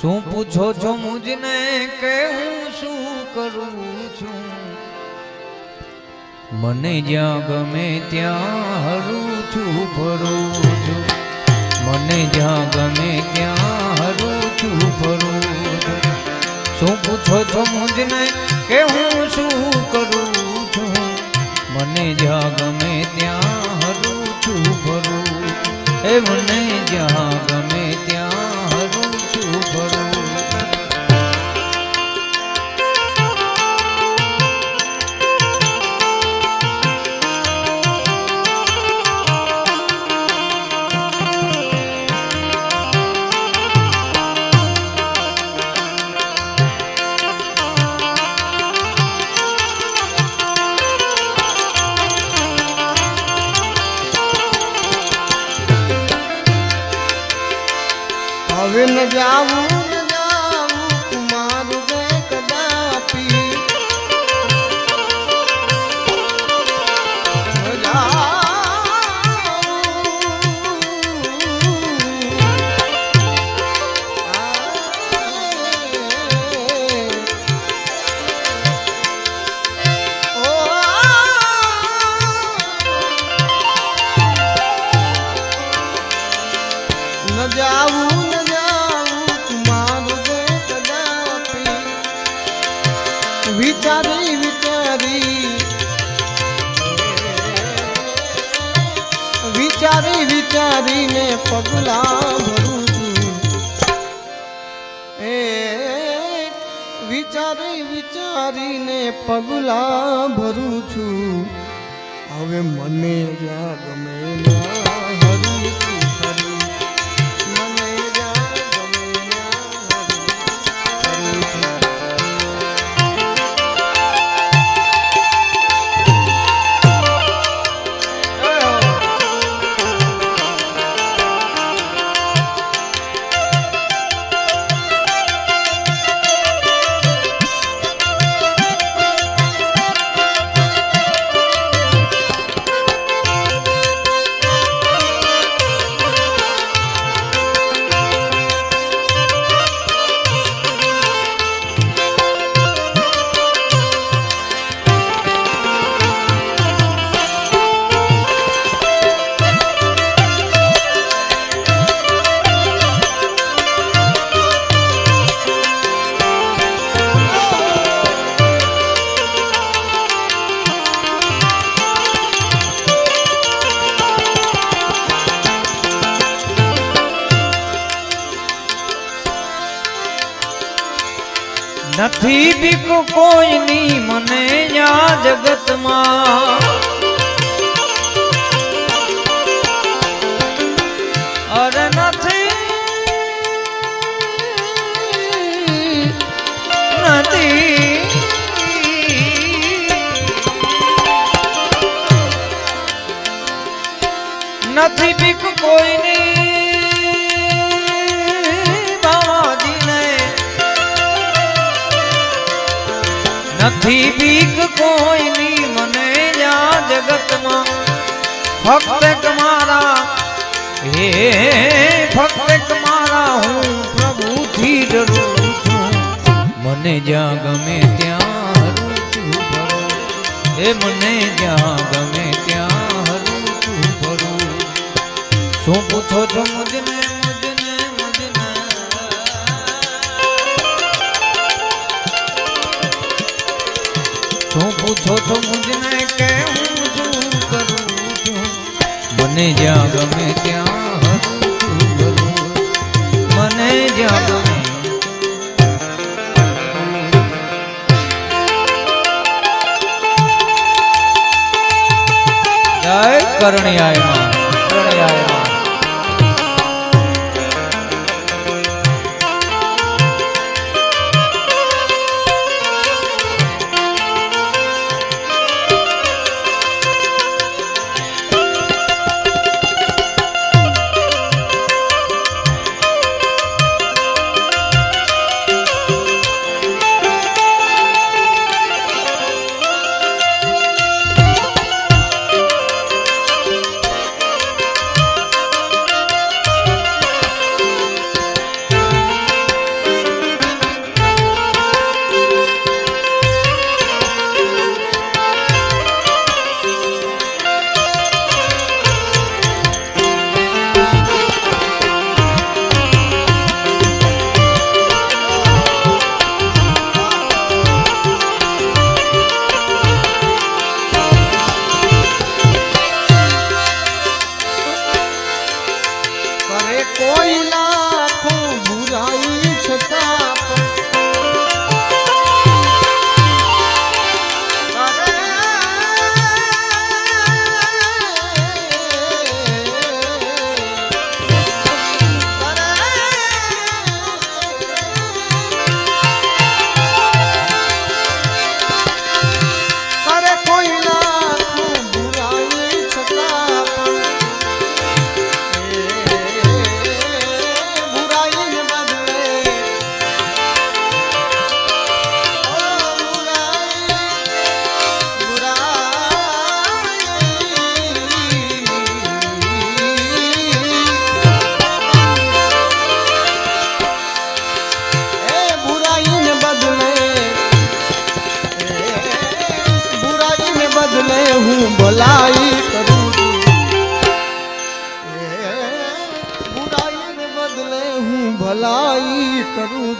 શું પૂછો છો મુજને કે હું શું કરું છું? મને જ્યાં ગમે ત્યાં હરું છું, ફરું છું. મને જ્યાં ગમે ત્યાં હરું છું, ફરું છું. શું પૂછો છો મુજને કે હું શું કરું છું? મને જ્યાં ગમે હવે વિચારી વિચારીને પગલા ભરું છું. એ વિચારી વિચારીને પગલા ભરું છું. હવે મને જ્યાં ગમે ત્યાં નથી બીક કોઈની મને આ જગતમાં અરે નથી નથી નથી બીક કોઈની નથી બીક કોઈની, મને આ જગતમાં. ફક્ત મારા, હે, ફક્ત મારા હું પ્રભુથી ડરું છું. મને જ્યાં ગમે ત્યાં હે મને જ્યાં ગમે ત્યાં હરું છું ભરું. શું પૂછો છો મુજને? પૂછો છો મુજને કે હું શું કરું છું મને જ્યાં ગમે ત્યાં હરું છું ભરું મને જ્યાં ગમે જય કરણિયાય માં કરણિયાય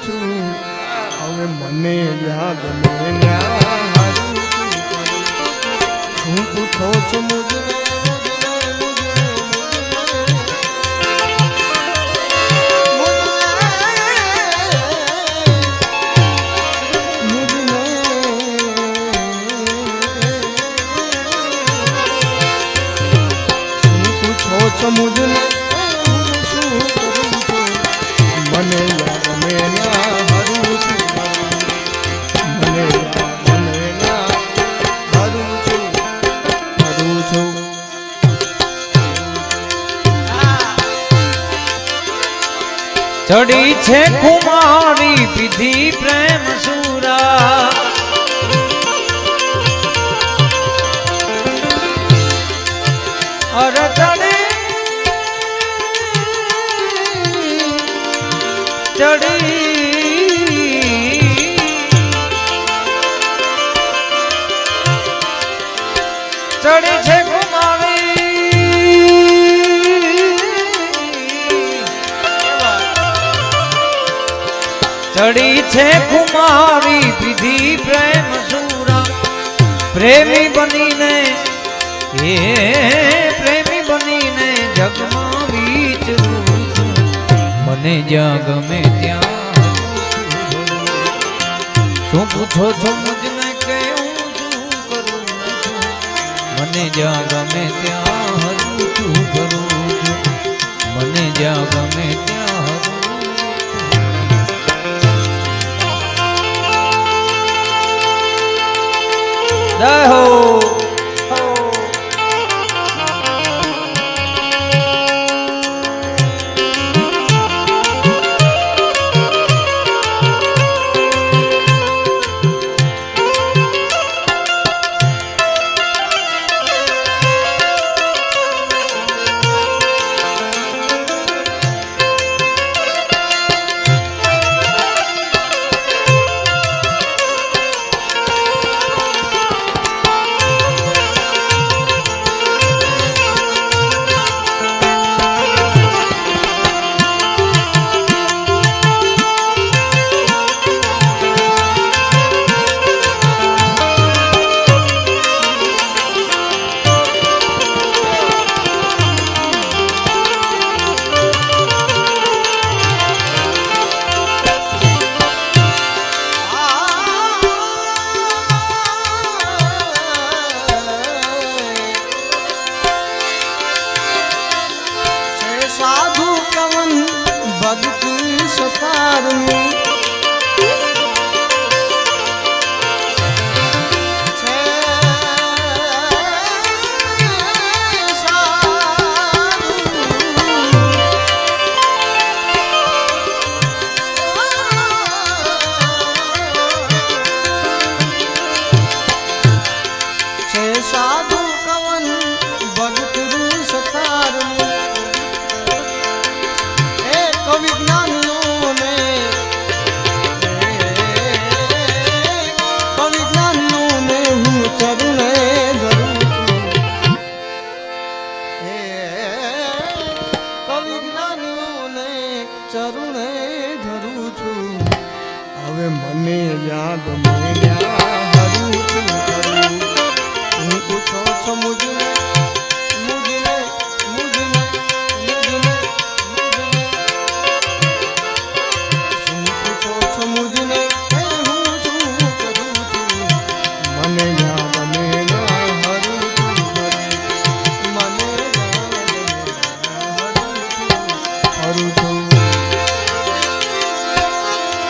છું. હવે મને યાદ મેલ્યા હું પૂછો છો ચડી છે કુમારી પીધી પ્રેમ સુરા. અરે ચડી છે કુમારી પીધી પ્રેમ સુરા પ્રેમી બનીને એ પ્રેમી બનીને જગમાં વિચરું છું મને જ્યાં ગમે ત્યાં શું પૂછો છો મુજને કે હું શું કરું છું મને જ્યાં ગમે ત્યાં હરું છું કરું છું મને જ્યાં ગમે ત્યાં જય હો পারুনি